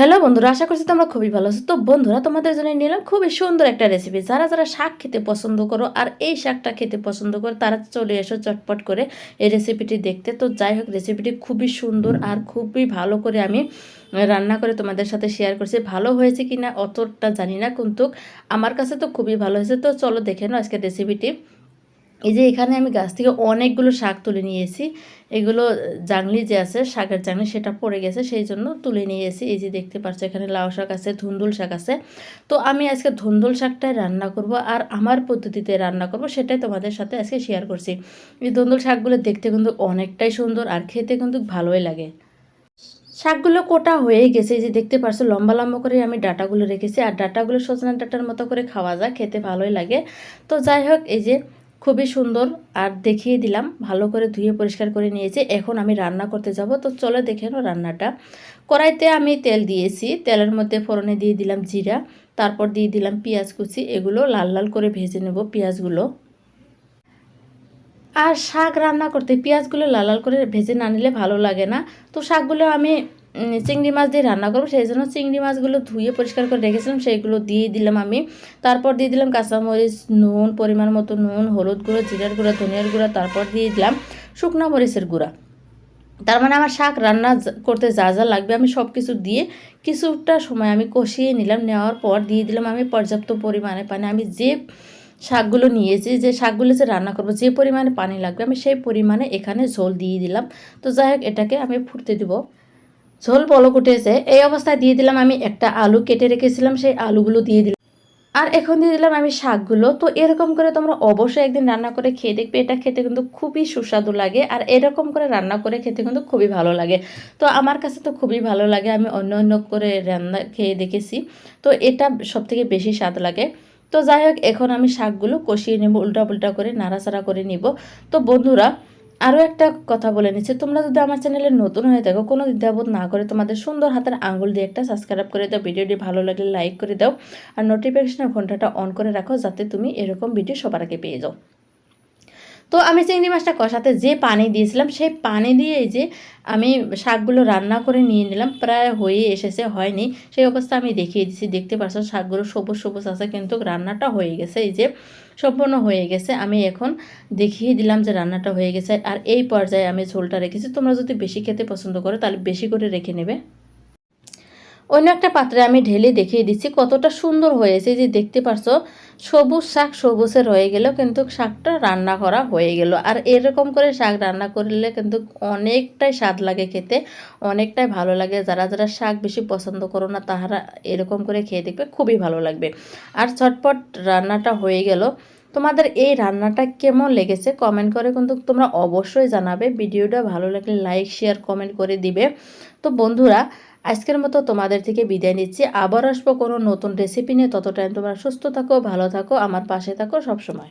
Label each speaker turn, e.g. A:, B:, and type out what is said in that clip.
A: Hello বন্ধুরা, আশা করছি তোমরা খুবই ভালো আছো। তো বন্ধুরা, তোমাদের জন্য নিলাম খুবই সুন্দর একটা রেসিপি যারা যারা শাক খেতে পছন্দ করো আর এই শাকটা খেতে পছন্দ করো, তারা চলে এসো চটপট করে এই রেসিপিটি দেখতে। তো যাই হোক রেসিপিটি খুবই সুন্দর আর খুবই ভালো করে আমি রান্না করে তোমাদের সাথে শেয়ার করছি। ভালো হয়েছে কি না অতটা জানি না, কিন্তু আমার কাছে তো খুবই ভালো হয়েছে। তো চলো দেখে নাও আজকের রেসিপিটি এই যে এখানে আমি গাছ থেকে অনেকগুলো শাক তুলে নিয়েছি। এগুলো জাংলি যে আছে, শাকের জাংলি, সেটা পড়ে গেছে, সেই জন্য তুলে নিয়েছি। এই যে দেখতে পাচ্ছ, এখানে লাউ শাক আছে, ধুন্দুল শাক আছে। তো আমি আজকে ধুন্দুল শাকটাই রান্না করব আর আমার পদ্ধতিতে রান্না করব, সেটাই তোমাদের সাথে আজকে শেয়ার করছি। এই ধুন্দুল শাকগুলো দেখতে কিন্তু অনেকটাই সুন্দর আর খেতে কিন্তু ভালোই লাগে। শাকগুলো কোটা হয়েই গেছে যে দেখতে পারছ লম্বা লম্বা করে আমি ডাটাগুলো রেখেছি। আর ডাটাগুলো সজনা ডাটার মতো করে খাওয়া যায়, খেতে ভালোই লাগে। তো যাই হোক, এই যে খুবই সুন্দর আর দেখিয়ে দিলাম, ভালো করে ধুয়ে পরিষ্কার করে নিয়েছি। এখন আমি রান্না করতে যাব, তো চলো দেখে নাও রান্নাটা। কড়াইতে আমি তেল দিয়েছি, তেলের মধ্যে ফোড়নে দিয়ে দিলাম জিরা, তারপর দিয়ে দিলাম পেঁয়াজ কুচি, এগুলো লাল লাল করে ভেজে নেব পেঁয়াজগুলো। আর শাক রান্না করতে, পেঁয়াজগুলো লাল লাল করে ভেজে না নিলে ভালো লাগে না। তো শাকগুলো আমি চিংড়ি মাছ দিয়ে রান্না করব, সেই জন্য চিংড়ি মাছগুলো ধুয়ে পরিষ্কার করে রেখেছিলাম সেইগুলো দিয়ে দিলাম আমি। তারপর দিয়ে দিলাম কাঁচামরিচ, নুন, পরিমাণ মতো নুন, হলুদ গুঁড়ো, জিরার গুঁড়া, ধনিয়ার গুঁড়া, তারপর দিয়ে দিলাম শুকনো মরিচের গুঁড়া। তার মানে আমার শাক রান্না করতে যা যা লাগবে আমি সব কিছু দিয়ে কিছুটা সময় আমি কষিয়ে নিলাম, নেওয়ার পর দিয়ে দিলাম আমি পর্যাপ্ত পরিমাণে পানি। আমি যে শাকগুলো নিয়েছি, যে শাকগুলো যে রান্না করব, যে পরিমাণে পানি লাগবে আমি সেই পরিমাণে এখানে ঝোল দিয়ে দিলাম। তো যাই হোক, এটাকে আমি ফুটতে দিব। ঝোল বলক উঠেছে। এই অবস্থায় দিয়ে দিলাম আমি একটা আলু, কেটে রেখেছিলাম, সেই আলুগুলো দিয়ে দিলাম। আর এখন দিয়ে দিলাম আমি শাকগুলো। তো এরকম করে তোমরা অবশ্যই একদিন রান্না করে খেয়ে দেখবে, এটা খেতে কিন্তু খুবই সুস্বাদু লাগে। আর এরকম করে রান্না করে খেতে কিন্তু খুবই ভালো লাগে। তো আমার কাছে তো খুবই ভালো লাগে, আমি অন্য অন্য করে রান্না খেয়ে দেখেছি। তো এটা সব থেকে বেশি স্বাদ লাগে। তো যাই হোক, এখন আমি শাকগুলো কষিয়ে নেব উল্টা পুল্টা করে, নাড়াচাড়া করে নিব। তো বন্ধুরা আরও একটা কথা বলে নিচ্ছে, তোমরা যদি আমার চ্যানেলে নতুন হয়ে থাকো, কোনো দ্বিধাবোধ না করে তোমাদের সুন্দর হাতের আঙুল দিয়ে একটা সাবস্ক্রাইব করে দাও, ভিডিওটি ভালো লাগলে লাইক করে দাও, আর নোটিফিকেশনের ঘন্টাটা অন করে রাখো, যাতে তুমি এরকম ভিডিও সবার আগে পেয়ে যাও। তো আমি চিংড়ি মাছটা কষাতে যে পানি দিয়েছিলাম, সেই পানি দিয়ে এই যে আমি শাকগুলো রান্না করে নিয়ে নিলাম, প্রায় হয়ে এসেছে, হয়নি। সেই অবস্থা আমি দেখিয়ে দিচ্ছি দেখতে পাচ্ছ শাকগুলো সবুজ সবুজ আছে, কিন্তু রান্নাটা হয়ে গেছে, এই যে সম্পূর্ণ হয়ে গেছে। আমি এখন দেখিয়ে দিলাম যে রান্নাটা হয়ে গেছে, আর এই পর্যায়ে আমি ঝোলটা রেখেছি। তোমরা যদি বেশি খেতে পছন্দ করো, তাহলে বেশি করে রেখে নেবে। অন্য একটা পাত্রে আমি ঢেলে দেখিয়ে দিচ্ছি, কতটা সুন্দর হয়েছে। যে দেখতে পারছ সবুজ শাক সবুজের হয়ে গেল, কিন্তু শাকটা রান্না করা হয়ে গেল। আর এরকম করে শাক রান্না করলে কিন্তু অনেকটাই স্বাদ লাগে খেতে, অনেকটাই ভালো লাগে। যারা যারা শাক বেশি পছন্দ করো না, তাহারা এরকম করে খেয়ে দেখবে, খুবই ভালো লাগবে। আর চটপট রান্নাটা হয়ে গেল। তোমাদের এই রান্নাটা কেমন লেগেছে কমেন্ট করে কিন্তু তোমরা অবশ্যই জানাবে। ভিডিওটা ভালো লাগলে লাইক, শেয়ার, কমেন্ট করে দিবে। তো বন্ধুরা আজকের মতো তোমাদের থেকে বিদায় নিচ্ছি। আবার আসব কোনো নতুন রেসিপি নিয়ে। তত টাইম তোমরা সুস্থ থাকো, ভালো থাকো, আমার পাশে থাকো সবসময়।